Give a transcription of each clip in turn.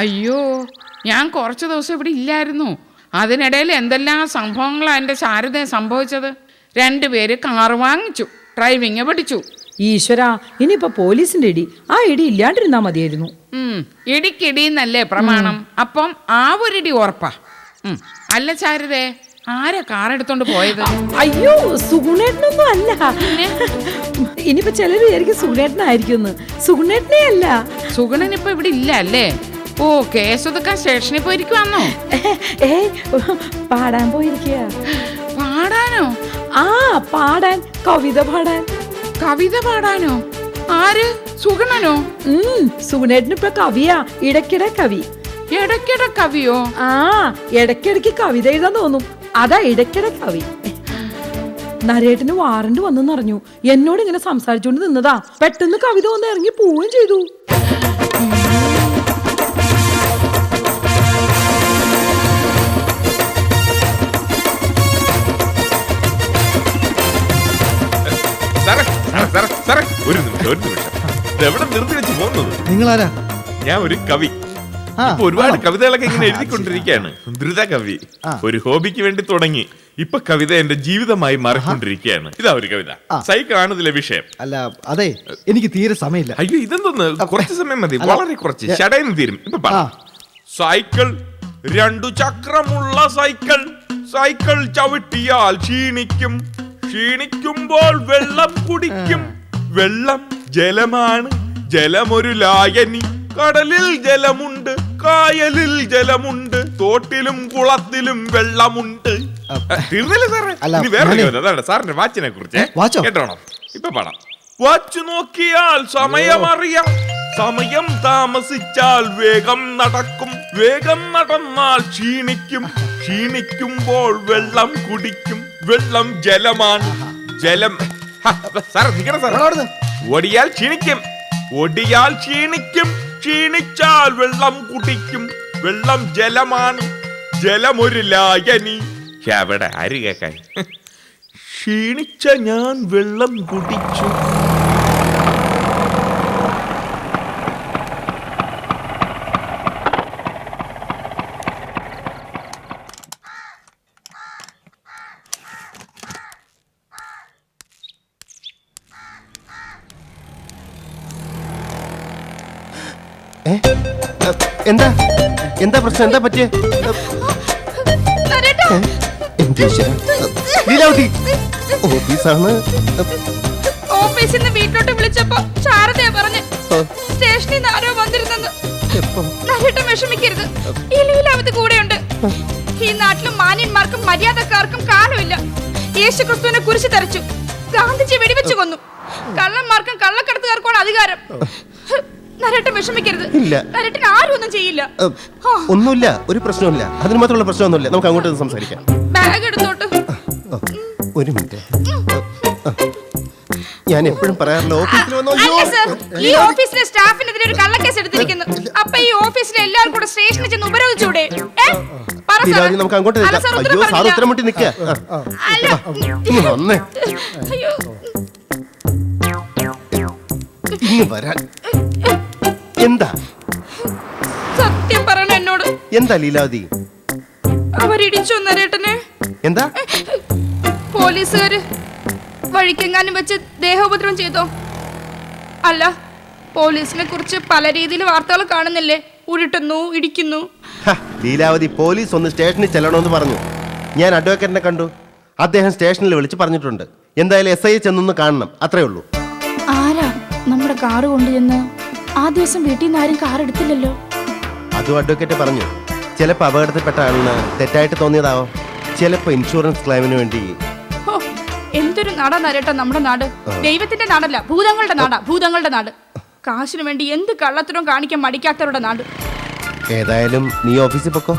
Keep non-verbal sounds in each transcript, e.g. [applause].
അയ്യോ ഞാൻ കുറച്ച് ദിവസം ഇവിടെ ഇല്ലായിരുന്നു. അതിനിടയിൽ എന്തെല്ലാം സംഭവങ്ങളാണ് എന്റെ ശാരദ സംഭവിച്ചത്? രണ്ടുപേര് കാറ് വാങ്ങിച്ചു ഡ്രൈവിങ് പഠിച്ചു. ഈശ്വര ഇനിയിപ്പോ പോലീസിന്റെ ഇടി. ആ ഇടി ഇല്ലാണ്ടിരുന്നാ മതിയായിരുന്നു. ഇടിക്കിടി ഇടിക്കിടിന്നല്ലേ പ്രമാണം. അപ്പം ആ ഒരിടി ഉറപ്പാ. ഉം, അല്ല ചാരുതേ ആരാ കാറെടുത്തോണ്ട് പോയത്? അയ്യോ സുഗുണേട്ടനൊന്നും അല്ല. ഇനിയിപ്പോ ചിലര് വിചാരിക്കും സുഗുണേട്ടനായിരിക്കും സുഗുണേട്ടനെ അല്ല. സുഗുണൻ ഇപ്പൊ ഇവിടെ ഇല്ല അല്ലേ? ഓ കേസൊതുക്കാൻ സ്റ്റേഷനിൽ പോയിരിക്കുവാന്നോ? ഏയ് പാടാൻ പോയിരിക്കുക പാടാനോ? ആ പാടാൻ. കവിത പാടാൻ. കവിത പാടാനോ? ആര്? സുഗണനോ ഉം സുഗണേട്ടന് ഇപ്പൊ കവിയാ. ഇടയ്ക്കിടെ കവി. ഇടയ്ക്കിടെ കവിയോ? ആ ഇടയ്ക്കിടയ്ക്ക് കവിത എഴുതാൻ തോന്നും. അതാ ഇടയ്ക്കിടെ കവി. നരേട്ടന് വാറണ്ട് വന്നെന്ന് അറിഞ്ഞു. എന്നോട് ഇങ്ങനെ സംസാരിച്ചുകൊണ്ട് നിന്നതാ. പെട്ടെന്ന് കവിത വന്ന് ഇറങ്ങി പോവുകയും ചെയ്തു. സാറേ സാറേ, സാറേ സാറേ ഒരു നിമിഷം ഒരു നിമിഷം. ഇത് എവിടെ നിർത്തി വെച്ച് പോകുന്നത്? നിങ്ങളാരാ? ഞാൻ ഒരു കവി. ആ, ഇപ്പൊ ഒരുപാട് കവിതകളൊക്കെ ഇങ്ങനെ എഴുതിക്കൊണ്ടിരിക്കുകയാണ്. ദ്രുത കവി. ആ. ഒരു ഹോബിക്ക് വേണ്ടി തുടങ്ങി. ഇപ്പൊ കവിത എന്റെ ജീവിതമായി മാറിക്കൊണ്ടിരിക്കുകയാണ്. ഇതാ ഒരു കവിത. ആ. സൈക്കിളാണ് ഇതിലെ വിഷയം. അല്ല അതെ എനിക്ക് തീരെ സമയമില്ല. അയ്യോ ഇതെന്തോന്ന്? കുറച്ച് സമയം മതി. അല്ല. വളരെ കുറച്ച്. ഞാൻ- ഷടയിന്ന് തീരും. ഇപ്പൊ പറ. ആ. സൈക്കിൾ രണ്ടു ചക്രമുള്ള സൈക്കിൾ. സൈക്കിൾ ചവിട്ടിയാൽ ക്ഷീണിക്കും. ക്ഷീണിക്കുമ്പോൾ വെള്ളം കുടിക്കും. വെള്ളം ജലമാണ്. ജലമൊരു ലായനി. കടലിൽ ജലമുണ്ട് കായലിൽ ജലമുണ്ട് തോട്ടിലും കുളത്തിലും വെള്ളമുണ്ട്. തീർന്നില്ല സാറേ? ഇനി വേറെ അതാണ് സാറിന്റെ വാച്ചിനെ കുറിച്ച്? കേട്ടോണം. ഇപ്പൊ പാടാം. വാച്ച് നോക്കിയാൽ സമയമറിയാം. സമയം താമസിച്ചാൽ വേഗം നടക്കും. വേഗം നടന്നാൽ ക്ഷീണിക്കും. ക്ഷീണിക്കുമ്പോൾ വെള്ളം കുടിക്കും. വെള്ളം ജലമാണ്. ജലം. സാർ നിക്കണ സാർ അവിടുന്ന്? ഓടിയാൽ ക്ഷീണിക്കും. ഒടിയാൽ ക്ഷീണിക്കും. ക്ഷീണിച്ചാൽ വെള്ളം കുടിക്കും. വെള്ളം ജലമാണ്. ജലമൊരു ലായനി. എവിടെ? ആര് കേക്കാൻ. ക്ഷീണിച്ച ഞാൻ വെള്ളം കുടിച്ചു ഏ? എ, എന്താ? എന്താ പ്രശ്നം? എന്താ പറ്റിയ? ലീലാവതി ഓഫീസാണ്. ഓഫീസിൽ നിന്ന് വീട്ടിലോട്ട് വിളിച്ചപ്പോ ശാരദയാ പറഞ്ഞ്. സ്റ്റേഷനിൽ നിന്ന് ആരോ വന്നിരുന്നെന്ന്. നരേട്ടൻ വിഷമിക്കരുത്. ഈ ലീലാവതി കൂടെയുണ്ട്. ഈ നാട്ടിലും മാന്യന്മാർക്കും മര്യാദക്കാർക്കും കാലമില്ല. യേശു ക്രിസ്തുവിനെ കുരിശ് തെരച്ചു ഗാന്ധിജി വെടിവെച്ചു കൊന്നു. കള്ളന്മാർക്കും കള്ളക്കടത്തുകാർക്കുമാണ് അധികാരം. നരേട്ടൻ വിഷമിക്കരുത്. ഇല്ല. നരേട്ടൻ ആരും ഒന്നും ചെയ്യില്ല. ഒന്നുമില്ല. ഒരു പ്രശ്നമില്ല അതിന് മാത്രമുള്ള പ്രശ്നമൊന്നുമില്ല. നമുക്ക് അങ്ങോട്ട് സംസാരിക്കാം. ബാഗ് എടുത്തോട്ട്. ഒരു മിനിറ്റ്. ഞാൻ എപ്പോഴും പറയാറില്ല ഓഫീസിൽ വന്നോ? ഈ ഓഫീസിലെ സ്റ്റാഫിനെതിരെ ഒരു കള്ളക്കേസ് എടുത്തിരിക്കുന്നു. അപ്പൊ ഈ ഓഫീസിലെ എല്ലാവരും കൂടെ സ്റ്റേഷനിൽ ചെന്ന് ഉപരോധിച്ചൂടെ. നമുക്ക് അങ്ങോട്ട് അയ്യോ സാർ. ഉത്തരം മുട്ടി നിൽക്കുക. അയ്യോ. വരാൻ. എന്താ? സത്യം പറയണ എന്നോട്. എന്താ ലീലാവതി? അവരിടിച്ചു നരേട്ടനെ എന്താ? പോലീസുകാര് വഴിക്കെങ്ങാനും വെച്ച് ദേഹോപദ്രവം ചെയ്തോ? അല്ല പോലീസിനെ കുറിച്ച് പല രീതിയിൽ വാർത്തകൾ കാണുന്നില്ലേ? ഉരുട്ടുന്നു ഇടിക്കുന്നു. ലീലാവതി പോലീസ് ഒന്ന് സ്റ്റേഷനിൽ ചെല്ലണമെന്ന് പറഞ്ഞു. ഞാൻ അഡ്വക്കേറ്റിനെ കണ്ടു. അദ്ദേഹം സ്റ്റേഷനിൽ വിളിച്ച് പറഞ്ഞിട്ടുണ്ട്. എന്തായാലും എസ് ഐ ചെന്നൊന്ന് കാണണം. അത്രേ ഉള്ളൂ. ആരാ നമ്മുടെ കാറ് കൊണ്ടുചെന്ന്? ആ ദിവസം വീട്ടിൽ നിന്ന് ആരും കാർ എടുത്തില്ലല്ലോ. അതും അഡ്വക്കേറ്റ് പറഞ്ഞു. ചിലപ്പോൾ അപകടത്തിൽപ്പെട്ട ആളിന് തെറ്റായിട്ട് തോന്നിയതാവോ. ചിലപ്പോ ഇൻഷുറൻസ് ക്ലെയിമിന് വേണ്ടി. ഹോ, എന്തൊരു നാടാ നരട്ടെ നമ്മുടെ നാട്. ദൈവത്തിന്റെ നാടല്ല ഭൂതങ്ങളുടെ നാടാ ഭൂതങ്ങളുടെ നാട്. കാശിന് വേണ്ടി എന്ത് കള്ളത്തരവും കാണിക്കാൻ മടിക്കാത്തവരുടെ നാട്. ഏതായാലും നീ ഓഫീസിൽ പോക്കോ.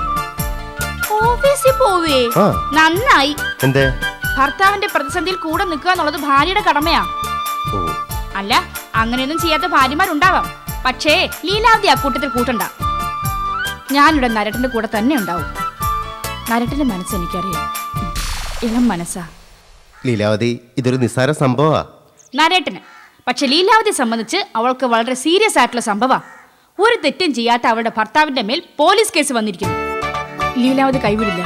ഓഫീസിൽ പോവേ? ആ. നന്നായി. എന്തേ? ഭർത്താവിന്റെ പ്രതിസന്ധിയിൽ കൂടെ നിൽക്കുക എന്നുള്ളത് ഭാര്യയുടെ കടമയാ. ഓ. അല്ല അങ്ങനെയൊന്നും ചെയ്യാത്ത ഭാര്യമാരുണ്ടാവാം. പക്ഷേ ലീലാവതി അക്കൂട്ടത്തിൽ കൂട്ടണ്ട. ഞാനിവിടെ നരട്ടന്റെ കൂടെ തന്നെ ഉണ്ടാവും. നരട്ടന്റെ മനസ്സ് എനിക്കറിയാം. ഇളം മനസ്സാ. ലീലാവതി ഇതൊരു നിസ്സാര സംഭവമാ നരേട്ടന്. പക്ഷെ ലീലാവതി സംബന്ധിച്ച് അവൾക്ക് വളരെ സീരിയസ് ആയിട്ടുള്ള സംഭവ. ഒരു തെറ്റും ചെയ്യാത്ത അവളുടെ ഭർത്താവിന്റെ മേൽ പോലീസ് കേസ് വന്നിരിക്കുന്നു. ലീലാവതി കൈവിടില്ല.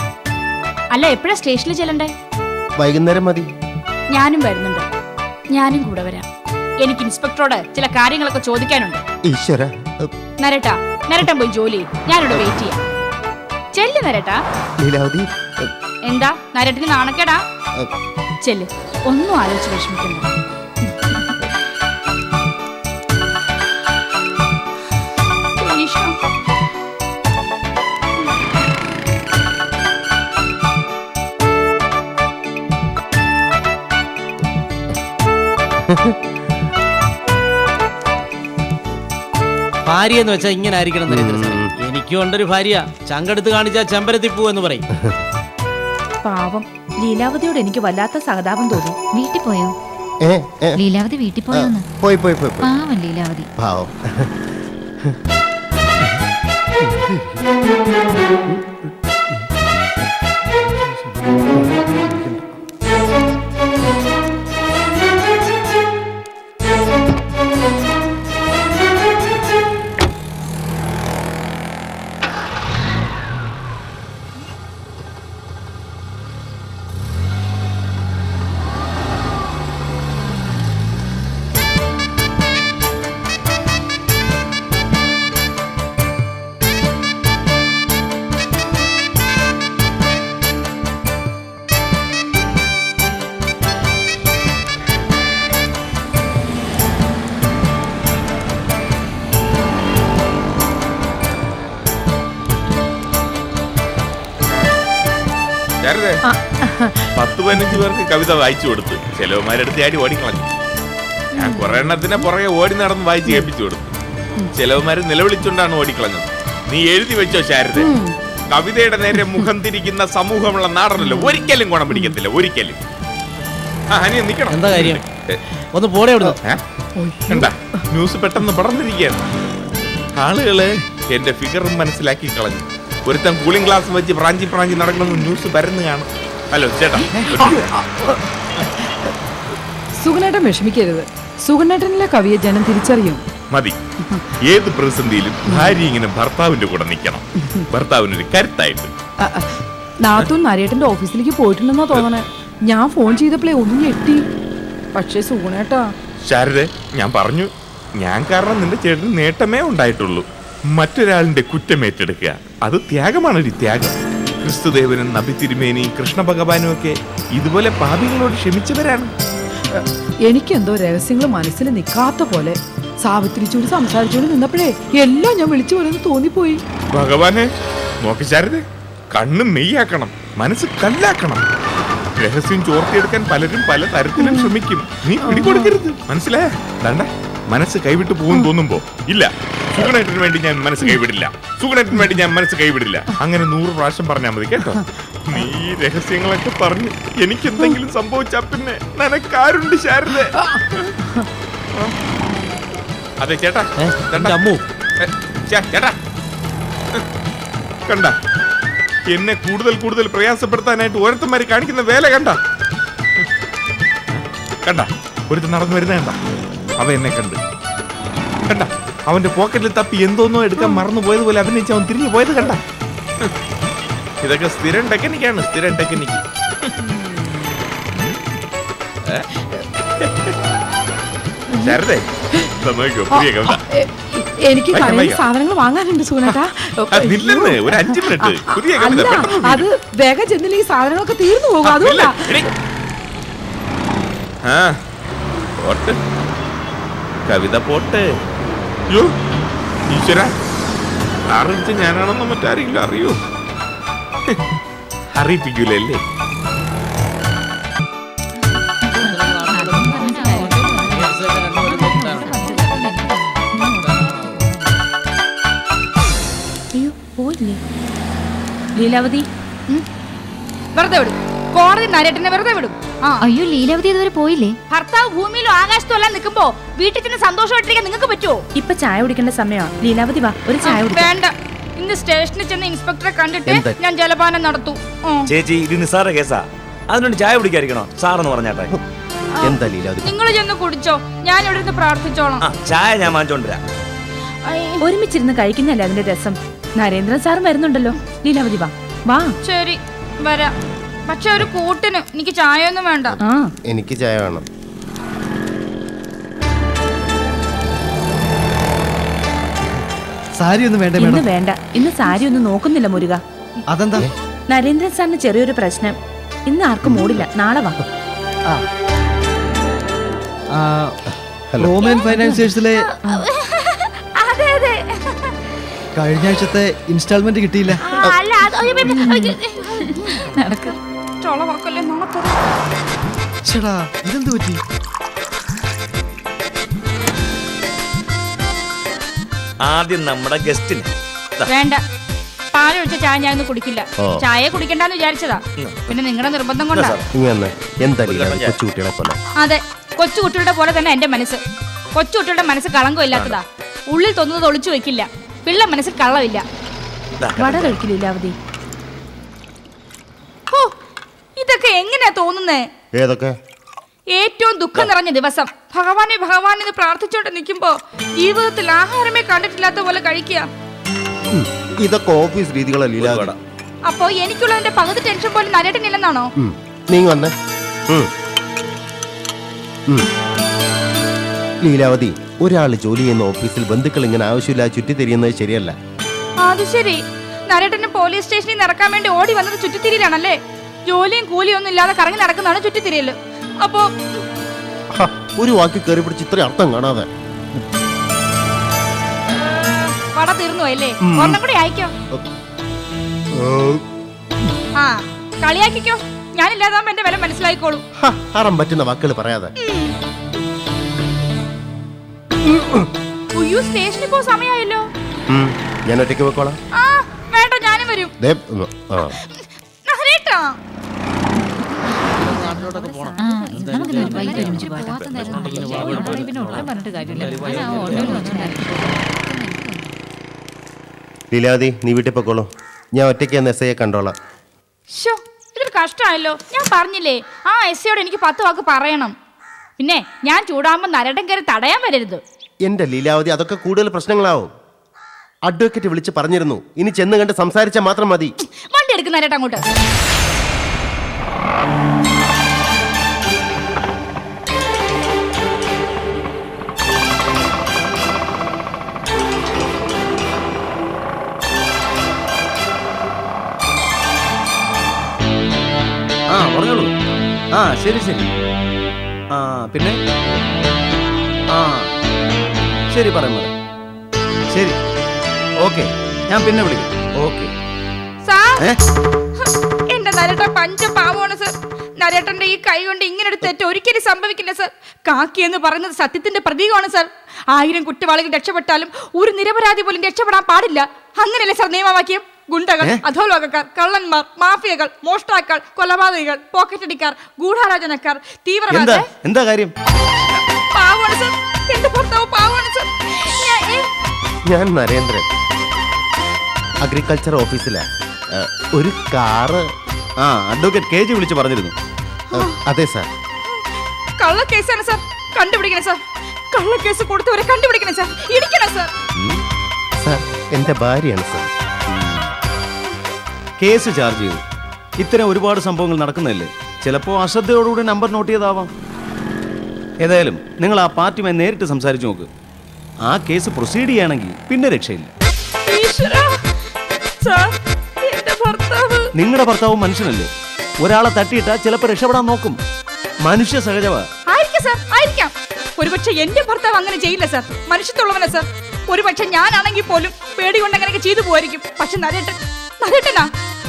അല്ല എപ്പോഴാ സ്റ്റേഷനിൽ ചെല്ലണ്ടേ? വൈകുന്നേരം മതി. ഞാനും വരുന്നുണ്ട്. ഞാനും കൂടെ വരാം. എനിക്ക് ഇൻസ്പെക്ടറോട് ചില കാര്യങ്ങളൊക്കെ ചോദിക്കാനുണ്ട്. ഈശ്വര. നരട്ടാ നരട്ടൻ പോയി ജോലി. ഞാനിവിടെ വെയിറ്റ് ചെയ്യാം. ചെല്ല് നരട്ടാ. ലീലാവതി. എന്താ? നരട്ടിന് നാണക്കേടാ? ചെല്ല്. ഒന്നും ആലോചിച്ച് വിഷമിക്കണ്ട. ഈശ്വരാ. ഭാര്യ എന്ന് വെച്ചാൽ ഇങ്ങനെ ആയിരിക്കണം നരേന്ദ്ര സാറേ. എനിക്കും ഉണ്ടൊരു ഭാര്യ. ചങ്കെടുത്ത് കാണിച്ചാൽ ചെമ്പരത്തി പൂ എന്ന് പറയും. പാവം. ലീലാവതിയോട് എനിക്ക് വല്ലാത്ത സഹതാപം തോന്നി. വീട്ടിൽ പോയോ? ഏ ഏ, ലീലാവതി വീട്ടിൽ പോയോന്ന് പോയി പോയി പോയി പോയി. പാവം ലീലാവതി. പാവം. [laughs] ശാരദേ പത്ത് പതിനഞ്ച് പേർക്ക് കവിത വായിച്ചു കൊടുത്തു. ചിലവന്മാരെടുത്ത് ആടി ഓടിക്കളഞ്ഞു ഞാൻ കുറെ എണ്ണത്തിനെ പുറകെ ഓടി നടന്ന് വായിച്ച് കേൾപ്പിച്ചു കൊടുത്തു. ചിലവന്മാര് നിലവിളിച്ചുകൊണ്ടാണ് ഓടിക്കളഞ്ഞത് നീ എഴുതി വെച്ചോ ശാരദ? കവിതയുടെ നേരെ മുഖം തിരിക്കുന്ന സമൂഹമുള്ള നാടനല്ലോ? ഒരിക്കലും ഗുണം പിടിക്കത്തില്ല ഒരിക്കലും. ആ ഹനിയ നിക്കണം? എന്താ കാര്യം? ഒന്ന് പോടെ? ന്യൂസ് പെട്ടെന്ന് പടർന്നിരിക്കുകയാണ്. ആളുകൾ എന്റെ ഫിഗറും മനസ്സിലാക്കി കളഞ്ഞു. ഒരുത്തൻ കൂളിംഗ് ഗ്ലാസ് വെച്ച് പ്രാഞ്ചി പ്രാഞ്ചി നടക്കണമെന്ന് ന്യൂസ് വരുന്നതാണ് ഹലോ ചേട്ടാ. സുഗനേട്ടൻ വിഷമിക്കരുത്. സുഗനേട്ടനിലെ കവിയെ ജനം തിരിച്ചറിയും. മതി. ഏത് പ്രതിസന്ധിയിലും ഭാര്യ ഇങ്ങനെ ഭർത്താവിന്റെ കൂടെ നിൽക്കണം. ഭർത്താവിനൊരു കരുത്തായിട്ട്. നാത്തൂൻ നരേട്ടന്റെ ഓഫീസിലേക്ക് പോയിട്ടുണ്ടെന്നാ തോന്നണേ. ഞാൻ ഫോൺ ചെയ്തപ്പോഴേ ഒന്നും എത്തി പക്ഷേ സുഗുണേട്ടാ. ശാരദ ഞാൻ പറഞ്ഞു. ഞാൻ കാരണം നിന്റെ ചേട്ടന് നേട്ടമേ ഉണ്ടായിട്ടുള്ളൂ. മറ്റൊരാളിന്റെ കുറ്റമേറ്റെടുക്കുക അത് ത്യാഗമാണ് ഒരു ത്യാഗം. ക്രിസ്തുദേവനും നബി തിരുമേനിയും കൃഷ്ണ ഭഗവാനും ഒക്കെ ഇതുപോലെ പാപികളോട് ക്ഷമിച്ചവരാണ്. എനിക്കെന്തോ രഹസ്യങ്ങൾ മനസ്സിൽ നിൽക്കാത്ത പോലെ സാവിത്രിച്ചോട് സംസാരിച്ചോട് നിന്നപ്പോഴേ എല്ലാം ഞാൻ വിളിച്ചു പോലെന്ന് തോന്നിപ്പോയി. ഭഗവാനെ നോക്കിച്ചാരത് കണ്ണ് മെയ്യാക്കണം മനസ്സ് കല്ലാക്കണം. രഹസ്യം ചോർത്തിയെടുക്കാൻ പലരും പല തരത്തിലും ശ്രമിക്കും. നീ പിടികൊടുക്കരുത്. മനസ്സിലായ? മനസ്സ് കൈവിട്ട് പോകും തോന്നുമ്പോ? ഇല്ല. സുഗണേറ്റിന് വേണ്ടി ഞാൻ മനസ്സ് കൈവിടില്ല. സുഗണേറ്റിന് വേണ്ടി ഞാൻ മനസ്സ് കൈവിടില്ല. അങ്ങനെ നൂറ് പ്രാവശ്യം പറഞ്ഞാൽ മതി കേട്ടോ. നീ രഹസ്യങ്ങളൊക്കെ പറഞ്ഞു എനിക്ക് എന്തെങ്കിലും സംഭവിച്ചാ പിന്നെ നനക്കാരുണ്ട് ശാരദ. അതെ ചേട്ടാ. ചേട്ടാ. കണ്ട. എന്നെ കൂടുതൽ കൂടുതൽ പ്രയാസപ്പെടുത്താനായിട്ട് ഓരോരുത്തന്മാര് കാണിക്കുന്ന വേല കണ്ട. കണ്ട. ഒരുത്തൻ നടന്നു വരുന്ന കണ്ട. അവ എന്നെ കണ്ട്. കണ്ട അവന്റെ പോക്കറ്റിൽ തപ്പി എന്തോന്നോ എടുക്കാൻ മറന്നു പോയതുപോലെ അഭിനയിച്ച് അവൻ തിരിഞ്ഞു പോയത് കണ്ട. ഇതൊക്കെ സ്ഥിരം ടെക്നിക്കാണ് സ്ഥിരം ടെക്നിക്ക്. പുതിയ കവിത. എനിക്ക് കടയിൽ സാധനങ്ങൾ വാങ്ങാനുണ്ട് സുഗുണേട്ടാ. ആ, ഒരു അഞ്ച് മിനിറ്റ്. പുതിയ അല്ല അത് വേഗം ചെന്നില്ല ഈ സാധനങ്ങളൊക്കെ തീർന്നു പോകും അതുകൊണ്ടാ. കവിത പോട്ടെ. യോ ഈശ്വര. അറിയിച്ച ഞാനാണെന്ന് മറ്റാരെങ്കിലും അറിയോ? അറിയിപ്പിക്കൂലല്ലേ? അയ്യോ പോയില്ലേ? ലീലാവതി. വെറുതെ വിടും. കോടതി നരേട്ടനെ വെറുതെ വിടും. ആ അയ്യോ ലീലാവതി ഇതുവരെ പോയില്ലേ? ഭർത്താവ് ഭൂമിയിലും ആകാശത്തും എല്ലാം നിൽക്കുമ്പോ വീട്ടിൽ തന്നെ സന്തോഷമായിട്ടിരിക്കാൻ നിങ്ങൾക്ക് പറ്റുമോ ഇപ്പൊ ചായ കുടിക്കേണ്ട സമയമാ. ലീലാവതി വാ ഒരു ചായ കുടിക്കാം. വേണ്ട. ഇന്ന് സ്റ്റേഷനിൽ ചെന്ന് ഇൻസ്പെക്ടറെ കണ്ടിട്ട് ഞാൻ ജലപാനം നടത്തു. ഉം. ചേച്ചി ഇത് നിസ്സാര കേസാ. അതിനുവേണ്ടി ചായ കുടിക്കാതിരിക്കണോ? സാറെന്ന് പറഞ്ഞാട്ടെ. എന്താ ലീലാവതി? നിങ്ങൾ ചെന്ന് കുടിച്ചോ. ഞാൻ ഇവിടെ നിന്ന് പ്രാർത്ഥിച്ചോളാം. ആ ചായ ഞാൻ വാങ്ങിച്ചോണ്ടിരാ ഒരുമിച്ചിരുന്ന് കഴിക്കുന്നല്ലേ അതിന്റെ രസം? നരേന്ദ്രൻ സാറും വരുന്നുണ്ടല്ലോ. ലീലാവതി വാ. വാ. ശരി വരാം. പക്ഷെ ഒരു കൂട്ടിന് എനിക്ക് ചായ ഒന്നും വേണ്ട. ആ. എനിക്ക് ചായ വേണം. സാരി ഒന്നും വേണ്ട ഇന്ന് വേണ്ട. ഇന്ന് സാരി ഒന്നും നോക്കുന്നില്ല മുരുക. അതെന്താ? നരേന്ദ്രൻ സാറിന് ചെറിയൊരു പ്രശ്നം. ഇന്ന് ആർക്കും മൂടില്ല. നാളെ വാ. ആ, റോമൻ ഫൈനാൻസിയേഴ്സിലെ അതെ അതെ. കഴിഞ്ഞ ആഴ്ചത്തെ ഇൻസ്റ്റാൾമെന്റ് കിട്ടിയില്ല. വർക്കല്ലേ നോക്കത് ചേടാ ഇതെന്ത് പറ്റി? ആദ്യം നമ്മുടെ ഗസ്റ്റിന് വേണ്ട. പാലൊഴിച്ച ചായ ഞാൻ കുടിക്കില്ല. ചായ കുടിക്കണ്ടെന്ന് വിചാരിച്ചതാ. പിന്നെ നിങ്ങളുടെ നിർബന്ധം കൊണ്ടാ. അതെ. കൊച്ചുകുട്ടികളുടെ പോലെ തന്നെ എന്റെ മനസ്സ്. കൊച്ചുകുട്ടികളുടെ മനസ്സ് കളങ്കം ഇല്ലാത്തതാ. ഉള്ളിൽ തൊന്നത് ഒളിച്ചു വെക്കില്ല പിള്ള മനസ്സിൽ കള്ളമില്ല. വട കഴിക്കില്ല ലീലാവതി ഹോ, ഇതൊക്കെ എങ്ങനെയാ തോന്നുന്നേ? ഏതൊക്കെ? ഏറ്റവും ദുഃഖം നിറഞ്ഞ ദിവസം. ഭഗവാനെ ഭഗവാൻ എന്ന് പ്രാർത്ഥിച്ചോണ്ട് നിൽക്കുമ്പോ ജീവിതത്തിൽ ആഹാരമേ കണ്ടിട്ടില്ലാത്ത പോലെ കഴിക്കുക. ഇതൊക്കെ ഓഫീസ് രീതികളല്ലേ അപ്പൊ എനിക്കുള്ള എനിക്കുള്ളതിന്റെ പകുതി ടെൻഷൻ പോലും നരേട്ടനില്ലെന്നാണോ? നീ വന്നേ. ലീലാവതി ഒരാൾ ജോലി ചെയ്യുന്ന ഓഫീസിൽ ബന്ധുക്കൾ ഇങ്ങനെ ആവശ്യമില്ലാതെ ചുറ്റിത്തിരിയുന്നത് ശരിയല്ല. അത് ശരി. നരേട്ടന് പോലീസ് സ്റ്റേഷനിൽ നിന്ന് ഇറക്കാൻ വേണ്ടി ഓടി വന്നത് ചുറ്റിത്തിരിയിലാണല്ലേ? ജോലിയും കൂലിയൊന്നും ഒന്നും ഇല്ലാതെ കറങ്ങി നടക്കുന്നതാണ് ചുറ്റിത്തിരിയൽ. അപ്പോ ഒരു വാക്കി കയറി പിടിച്ച് ഇത്ര അർത്ഥം കാണാതെ. പട തീർന്നു അല്ലേ? ഒന്നും കൂടി അയക്കോ? ആ കളിയാക്കിക്കോ. ഞാനില്ലാതാകുമ്പോ എന്റെ വില മനസ്സിലായിക്കോളൂ. അറം പറ്റുന്ന വാക്കുകൾ പറയാതെ? ഉയ്യോ സ്റ്റേഷനിൽ പോ സമയമായല്ലോ ഞാൻ ഒറ്റയ്ക്ക് പോയിക്കോളാം. ആ വേണ്ട ഞാനും വരും. ദേ, ഉം, ആ. നരേട്ടാ ലീലാവതി നീ വീട്ടിൽ പോയിക്കോളൂ ഞാൻ ഒറ്റയ്ക്ക് എന്ന എസ് ഐയെ കണ്ടോളാം. ഷോ ഇതൊരു കഷ്ടമായല്ലോ. ഞാൻ പറഞ്ഞില്ലേ ആ എസ്സിയോട് എനിക്ക് പത്ത് വാക്ക് പറയണം. പിന്നെ ഞാൻ ചൂടാകുമ്പോൾ നരടം കയറി തടയാൻ വരരുത്. എന്റെ ലീലാവതി അതൊക്കെ കൂടുതൽ പ്രശ്നങ്ങളാവും. അഡ്വക്കേറ്റ് വിളിച്ച് പറഞ്ഞിരുന്നു. ഇനി ചെന്ന് കണ്ട് സംസാരിച്ചാൽ മാത്രം മതി. വണ്ടി എടുക്കുന്ന നരട്ട അങ്ങോട്ട്. ശരി ശരി. ആ പിന്നെ? ആ ശരി പറയാം ശരി. ഓക്കെ ഞാൻ പിന്നെ വിളിക്കാം. ഓക്കെ. എന്റെ നരട്ട പഞ്ച പാവമാണ് സർ. നരേട്ടന്റെ ഈ കൈ കൊണ്ട് ഇങ്ങനെ ഒരു തെറ്റ് ഒരിക്കലും സംഭവിക്കില്ല സർ. കാക്കി എന്ന് പറയുന്നത് സത്യത്തിന്റെ പ്രതീകമാണ് സർ. ആയിരം കുറ്റവാളികൾ രക്ഷപ്പെട്ടാലും ഒരു നിരപരാധി പോലും രക്ഷപ്പെടാൻ പാടില്ല. അങ്ങനെയല്ലേ സർ നിയമവാക്യം? ഗുണ്ടകൾ? അധോലോകക്കാർ കള്ളന്മാർ മാഫിയകൾ മോഷ്ടാക്കൾ കൊലപാതകികൾ പോക്കറ്റടിക്കാർ ഗൂഢാലോചനക്കാർ എന്താ തീവ്രവാദ. എന്താ? കാര്യം? പാവമാണ് സർ. എന്റെ ഭർത്താവ് പാവമാണ് സർ. ഞാൻ ഏ- ഞാൻ നരേന്ദ്രൻ. അഗ്രികൾച്ചർ ഓഫീസിലാ ഏ, ഒരു കാറ്. ആ അഡ്വക്കേറ്റ് കെ ജി വിളിച്ച് പറഞ്ഞിരുന്നു. ഏ, അതെ സാർ കള്ളക്കേസാണ് സാർ. കണ്ടുപിടിക്കണം സാർ. കള്ളക്കേസ് കൊടുത്തവരെ കണ്ടുപിടിക്കണം സാർ. ഇടിക്കണം സാർ. സാർ എന്റെ ഭാര്യയാണ് സാർ. കേസ് ചാർജ് ചെയ്തു. ഇത്തരം ഒരുപാട് സംഭവങ്ങൾ നടക്കുന്നതല്ലേ? ചിലപ്പോൾ അശ്രദ്ധയോടുകൂടി നമ്പർ നോട്ട് ചെയ്താവാം. ഏതായാലും നിങ്ങൾ ആ പാർട്ടിയുമായി നേരിട്ട് സംസാരിച്ചു നോക്ക്. ആ കേസ് പ്രൊസീഡ് ചെയ്യുകയാണെങ്കിൽ പിന്നെ രക്ഷയില്ല. സാർ നിങ്ങളുടെ ഭർത്താവ്. മനുഷ്യനല്ലേ? ഒരാളെ തട്ടിയിട്ടാ ചിലപ്പോ രക്ഷപ്പെടാൻ നോക്കും. മനുഷ്യ ആയിരിക്കാം സാർ ആയിരിക്കാം. ഒരുപക്ഷെ എന്റെ ഭർത്താവ് അങ്ങനെ ചെയ്യില്ല സാർ. മനുഷ്യത്തുള്ളവനാ സാർ. ഒരുപക്ഷെ ഞാനാണെങ്കിൽ പോലും പേടി കൊണ്ട് അങ്ങനെയൊക്കെ ചെയ്തു പോയിരിക്കും പക്ഷെ നരേട്ടൻ നരേട്ടനാ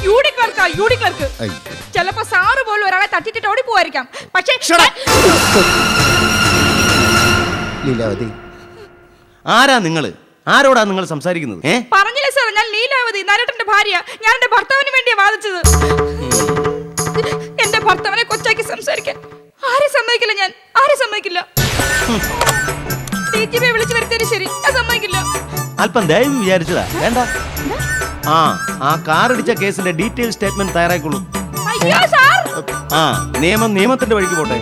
യൂഡി ക്ലർക്കാ യൂഡി ക്ലർക്ക് അയ്യോ. ചിലപ്പോ സാറ് പോലും ഒരാളെ തട്ടിട്ടിട്ട് ഓടി പോവായിരിക്കാം. പക്ഷേ ലീലാവതി ആരാ നിങ്ങൾ ആരോടാ നിങ്ങൾ സംസാരിക്കുന്നത്? ഏ? പറഞ്ഞില്ലേ സാർ ഞാൻ ലീലാവതി നരേട്ടന്റെ ഭാര്യ. ഞാൻ എന്റെ ഭർത്താവിന് വേണ്ടിയാ വാദിച്ചത്. എന്റെ ഭർത്താവിനെ കൊച്ചാക്കി സംസാരിക്കാൻ. ആരെ സമ്മതിക്കില്ല ഞാൻ? ആരെ സമ്മതിക്കില്ല? ജി വിളിച്ചു വരുത്തിയത് ശരി. ഞാൻ സമ്മതിക്കില്ല. അല്പം ദയവ് വിചാരിച്ചതാ. വേണ്ട. ആ ആ കാർ ഇടിച്ച കേസിന്റെ ഡീറ്റെയിൽ സ്റ്റേറ്റ്മെന്റ് തയ്യാറായിക്കോളൂ അയ്യോ സാർ! ആ നിയമം നിയമത്തിന്റെ വഴിക്ക് പോട്ടെ.